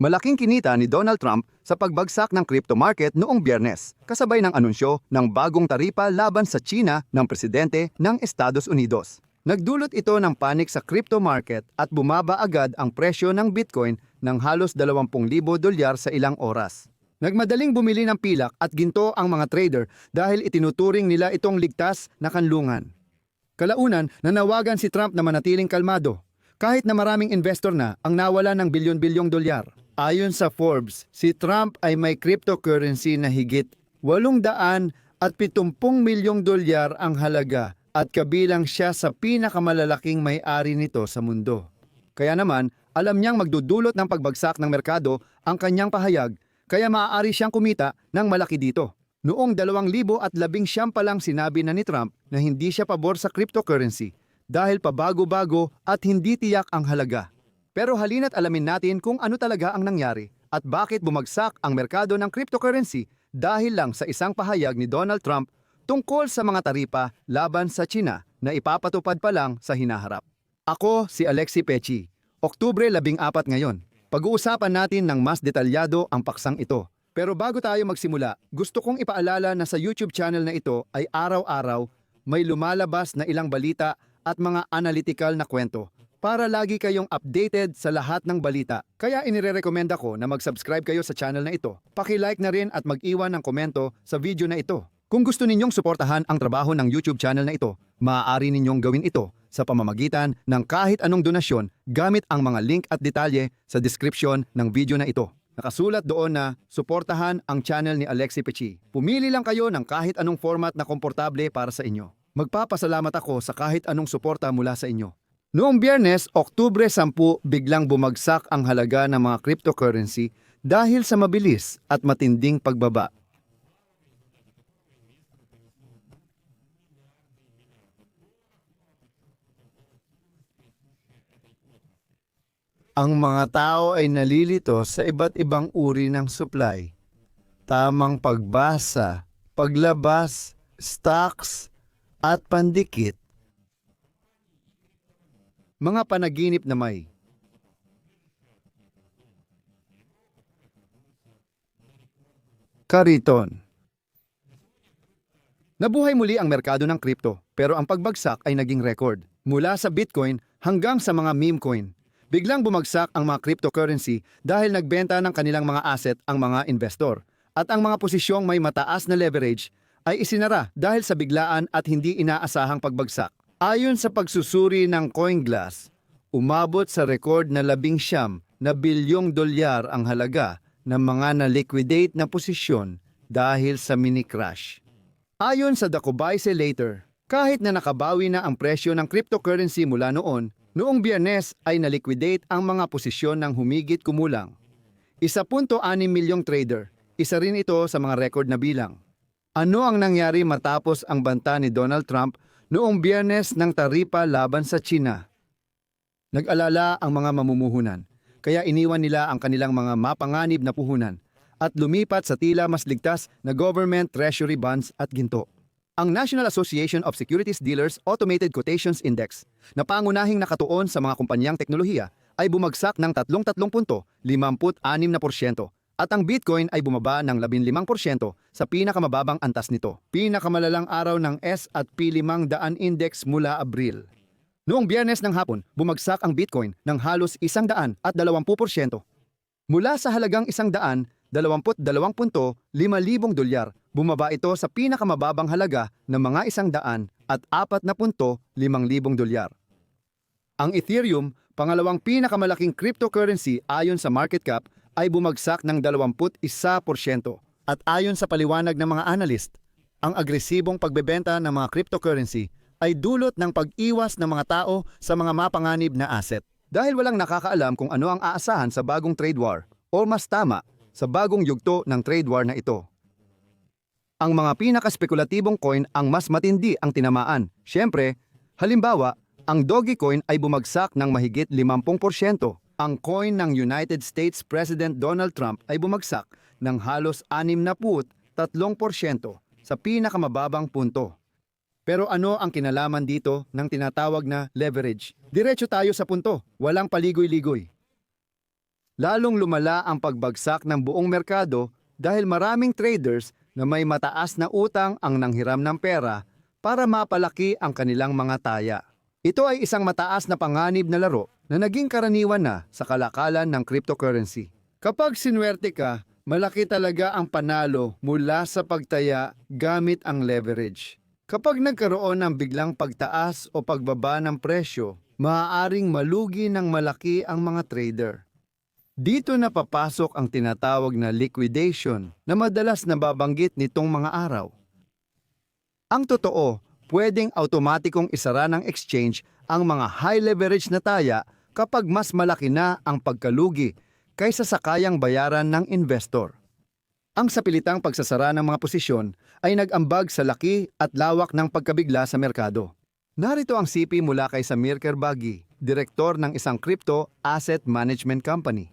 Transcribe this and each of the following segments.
Malaking kinita ni Donald Trump sa pagbagsak ng crypto market noong biyernes, kasabay ng anunsyo ng bagong taripa laban sa China ng presidente ng Estados Unidos. Nagdulot ito ng panik sa crypto market at bumaba agad ang presyo ng Bitcoin ng halos 20,000 dolyar sa ilang oras. Nagmadaling bumili ng pilak at ginto ang mga trader dahil itinuturing nila itong ligtas na kanlungan. Kalaunan, nanawagan si Trump na manatiling kalmado kahit na maraming investor na ang nawala ng bilyon-bilyong dolyar. Ayon sa Forbes, si Trump ay may cryptocurrency na higit 800 at 70 milyong dolyar ang halaga at kabilang siya sa pinakamalalaking may-ari nito sa mundo. Kaya naman, alam niyang magdudulot ng pagbagsak ng merkado ang kanyang pahayag kaya maaari siyang kumita ng malaki dito. Noong 2019 pa lang sinabi na ni Trump na hindi siya pabor sa cryptocurrency dahil pabago-bago at hindi tiyak ang halaga. Pero halina't alamin natin kung ano talaga ang nangyari at bakit bumagsak ang merkado ng cryptocurrency dahil lang sa isang pahayag ni Donald Trump tungkol sa mga taripa laban sa China na ipapatupad pa lang sa hinaharap. Ako si Alexi Pechi. Oktubre 14 ngayon. Pag-uusapan natin ng mas detalyado ang paksang ito. Pero bago tayo magsimula, gusto kong ipaalala na sa YouTube channel na ito ay araw-araw may lumalabas na ilang balita at mga analytical na kwento para lagi kayong updated sa lahat ng balita. Kaya inirerekomenda ko na mag-subscribe kayo sa channel na ito. Paki-like na rin at mag-iwan ng komento sa video na ito. Kung gusto ninyong suportahan ang trabaho ng YouTube channel na ito, maaari ninyong gawin ito sa pamamagitan ng kahit anong donasyon gamit ang mga link at detalye sa description ng video na ito. Nakasulat doon na suportahan ang channel ni Alexi Pechi. Pumili lang kayo ng kahit anong format na komportable para sa inyo. Magpapasalamat ako sa kahit anong suporta mula sa inyo. Noong biyernes, Oktubre 10, biglang bumagsak ang halaga ng mga cryptocurrency dahil sa mabilis at matinding pagbaba. Ang mga tao ay nalilito sa iba't ibang uri ng supply. Tamang pagbasa, paglabas, stocks, at pandikit. Mga panaginip na may Kariton Nabuhay muli ang merkado ng kripto, pero ang pagbagsak ay naging record. Mula sa Bitcoin hanggang sa mga meme coin. Biglang bumagsak ang mga cryptocurrency dahil nagbenta ng kanilang mga asset ang mga investor. At ang mga posisyong may mataas na leverage ay isinara dahil sa biglaan at hindi inaasahang pagbagsak. Ayon sa pagsusuri ng CoinGlass, umabot sa record na labing siyam na bilyong dolyar ang halaga ng mga na-liquidate na posisyon dahil sa mini-crash. Ayon sa The Kobayashi Later, kahit na nakabawi na ang presyo ng cryptocurrency mula noon, noong biyernes ay na-liquidate ang mga posisyon ng humigit kumulang. 1.6 milyong trader, isa rin ito sa mga record na bilang. Ano ang nangyari matapos ang banta ni Donald Trump noong biyernes ng taripa laban sa China? Nag-alala ang mga mamumuhunan, kaya iniwan nila ang kanilang mga mapanganib na puhunan at lumipat sa tila mas ligtas na government treasury bonds at ginto. Ang National Association of Securities Dealers Automated Quotations Index na pangunahing nakatuon sa mga kumpanyang teknolohiya ay bumagsak ng 33.56% at ang Bitcoin ay bumaba ng 15% sa pinakamababang antas nito. Pinakamalalang araw ng S&P 500 Index mula Abril. Noong biyernes ng hapon, bumagsak ang Bitcoin ng halos 100 at 20%. Mula sa halagang 100, 22.5 dolyar, bumaba ito sa pinakamababang halaga ng mga 100 at 40.5 dolyar. Ang Ethereum, pangalawang pinakamalaking cryptocurrency ayon sa market cap, ay bumagsak ng 21%. At ayon sa paliwanag ng mga analyst, ang agresibong pagbebenta ng mga cryptocurrency ay dulot ng pag-iwas ng mga tao sa mga mapanganib na asset. Dahil walang nakakaalam kung ano ang aasahan sa bagong trade war, o mas tama, sa bagong yugto ng trade war na ito. Ang mga pinakaspekulatibong coin ang mas matindi ang tinamaan. Siyempre, halimbawa, ang Dogecoin ay bumagsak ng mahigit 50%. Ang coin ng United States President Donald Trump ay bumagsak ng halos 63% sa pinakamababang punto. Pero ano ang kinalaman dito ng tinatawag na leverage? Diretso tayo sa punto, walang paligoy-ligoy. lalong lumala ang pagbagsak ng buong merkado dahil maraming traders na may mataas na utang ang nanghiram ng pera para mapalaki ang kanilang mga taya. Ito ay isang mataas na panganib na laro na naging karaniwan na sa kalakalan ng cryptocurrency. Kapag sinwerte ka, malaki talaga ang panalo mula sa pagtaya gamit ang leverage. Kapag nagkaroon ng biglang pagtaas o pagbaba ng presyo, maaaring malugi ng malaki ang mga trader. Dito na papasok ang tinatawag na liquidation na madalas nababanggit nitong mga araw. Ang totoo, pwedeng automatikong isara ng exchange ang mga high leverage na taya kapag mas malaki na ang pagkalugi kaysa sa kayang bayaran ng investor. Ang sapilitang pagsasara ng mga posisyon ay nag-ambag sa laki at lawak ng pagkabigla sa merkado. Narito ang CP mula kay Samir Kerbagi, direktor ng isang crypto asset management company.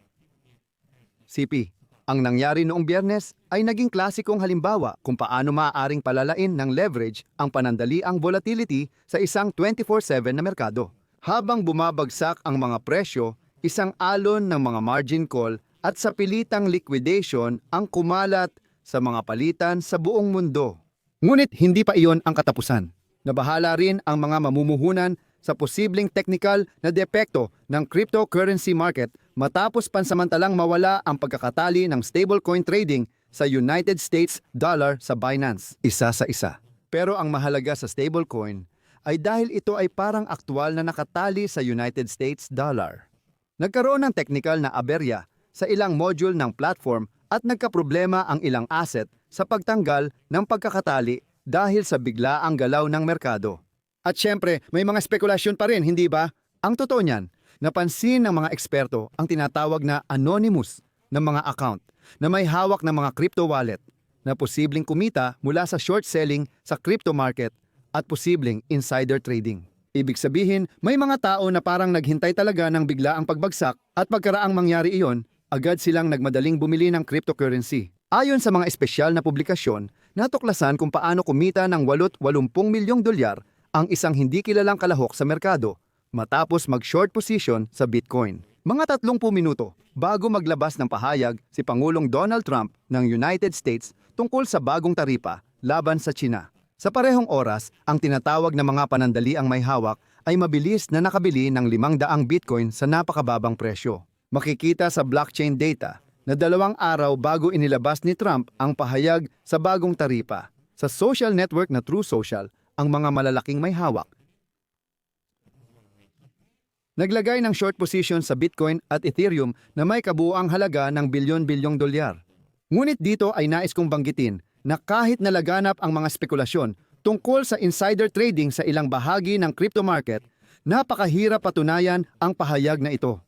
CP, ang nangyari noong biyernes ay naging klasikong halimbawa kung paano maaaring palalain ng leverage ang panandaliang volatility sa isang 24-7 na merkado. Habang bumabagsak ang mga presyo, isang alon ng mga margin call at sa pilitang liquidation ang kumalat sa mga palitan sa buong mundo. Ngunit hindi pa iyon ang katapusan. Nabahala rin ang mga mamumuhunan sa posibleng technical na depekto ng cryptocurrency market matapos pansamantalang mawala ang pagkakatali ng stablecoin trading sa United States dollar sa Binance, isa sa isa. Pero ang mahalaga sa stablecoin ay dahil ito ay parang aktwal na nakatali sa United States dollar. Nagkaroon ng technical na aberya sa ilang module ng platform at nagkaproblema ang ilang asset sa pagtanggal ng pagkakatali dahil sa biglaang galaw ng merkado. At syempre, may mga spekulasyon pa rin, hindi ba? Ang totoo niyan, napansin ng mga eksperto ang tinatawag na anonymous ng mga account na may hawak ng mga crypto wallet na posibleng kumita mula sa short selling sa crypto market at posibleng insider trading. Ibig sabihin, may mga tao na parang naghintay talaga ng bigla ang pagbagsak at pagkaraang mangyari iyon, agad silang nagmadaling bumili ng cryptocurrency. Ayon sa mga espesyal na publikasyon, natuklasan kung paano kumita ng 8-80 milyong dolyar ang isang hindi kilalang kalahok sa merkado matapos mag-short position sa Bitcoin. Mga 30 minuto bago maglabas ng pahayag si Pangulong Donald Trump ng United States tungkol sa bagong taripa laban sa China. Sa parehong oras, ang tinatawag na mga panandaliang may hawak ay mabilis na nakabili ng 500 Bitcoin sa napakababang presyo. Makikita sa blockchain data na dalawang araw bago inilabas ni Trump ang pahayag sa bagong taripa. Sa social network na True Social, ang mga malalaking may hawak. Naglagay ng short position sa Bitcoin at Ethereum na may kabuuang halaga ng bilyon-bilyong dolyar. Ngunit dito ay nais kong banggitin na kahit nalaganap ang mga spekulasyon tungkol sa insider trading sa ilang bahagi ng crypto market, napakahirap patunayan ang pahayag na ito.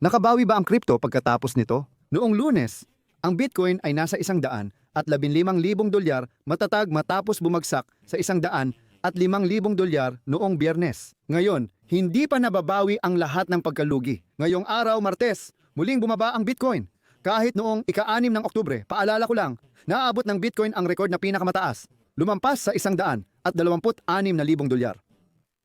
Nakabawi ba ang crypto pagkatapos nito? Noong lunes, ang Bitcoin ay nasa isang daan at 15,000 dolyar matatag matapos bumagsak sa isang daan at 5,000 dolyar noong biyernes. Ngayon, hindi pa nababawi ang lahat ng pagkalugi. Ngayong araw, Martes, muling bumaba ang Bitcoin. Kahit noong ika-anim ng Oktubre, paalala ko lang, naaabot ng Bitcoin ang record na pinakamataas. Lumampas sa isang daan at 26,000 dolyar.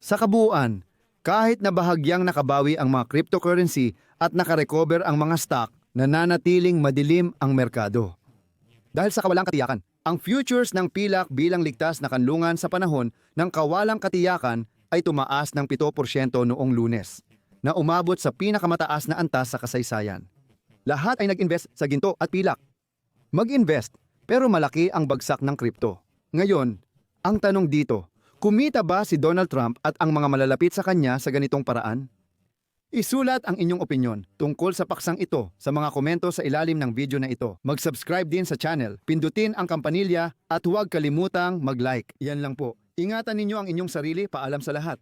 Sa kabuuan, kahit na bahagyang nakabawi ang mga cryptocurrency at nakarecover ang mga stock, nananatiling madilim ang merkado. Dahil sa kawalang katiyakan, ang futures ng pilak bilang ligtas na kanlungan sa panahon ng kawalang katiyakan ay tumaas ng 7% noong lunes, na umabot sa pinakamataas na antas sa kasaysayan. Lahat ay nag-invest sa ginto at pilak. Mag-invest, pero malaki ang bagsak ng kripto. Ngayon, ang tanong dito, kumita ba si Donald Trump at ang mga malalapit sa kanya sa ganitong paraan? Isulat ang inyong opinyon tungkol sa paksang ito sa mga komento sa ilalim ng video na ito. Mag-subscribe din sa channel, pindutin ang kampanilya at huwag kalimutang mag-like. Yan lang po. Ingatan ninyo ang inyong sarili, paalam sa lahat.